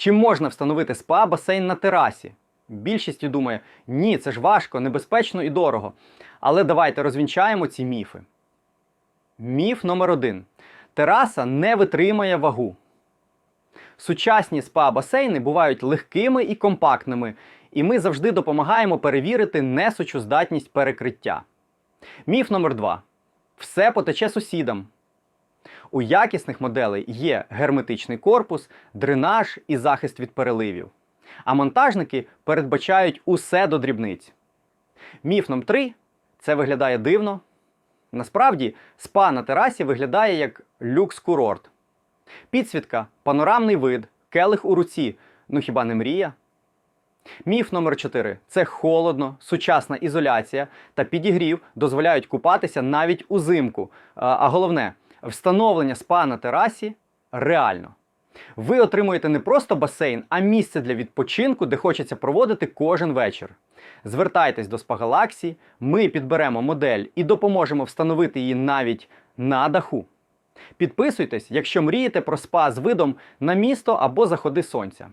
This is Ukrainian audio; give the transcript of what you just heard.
Чи можна встановити спа-басейн на терасі? Більшість думає, ні, це ж важко, небезпечно і дорого. Але давайте розвінчаємо ці міфи. Міф номер один: тераса не витримає вагу. Сучасні спа-басейни бувають легкими і компактними, і ми завжди допомагаємо перевірити несучу здатність перекриття. Міф номер два: все потече сусідам. У якісних моделей є герметичний корпус, дренаж і захист від переливів. А монтажники передбачають усе до дрібниць. Міф номер 3 це виглядає дивно. Насправді, спа на терасі виглядає як люкс-курорт. Підсвітка, панорамний вид, келих у руці. Ну хіба не мрія? Міф номер 4 це холодно, сучасна ізоляція та підігрів дозволяють купатися навіть узимку. А головне, встановлення спа на терасі реально. Ви отримуєте не просто басейн, а місце для відпочинку, де хочеться проводити кожен вечір. Звертайтесь до Спагалаксі, ми підберемо модель і допоможемо встановити її навіть на даху. Підписуйтесь, якщо мрієте про спа з видом на місто або заходи сонця.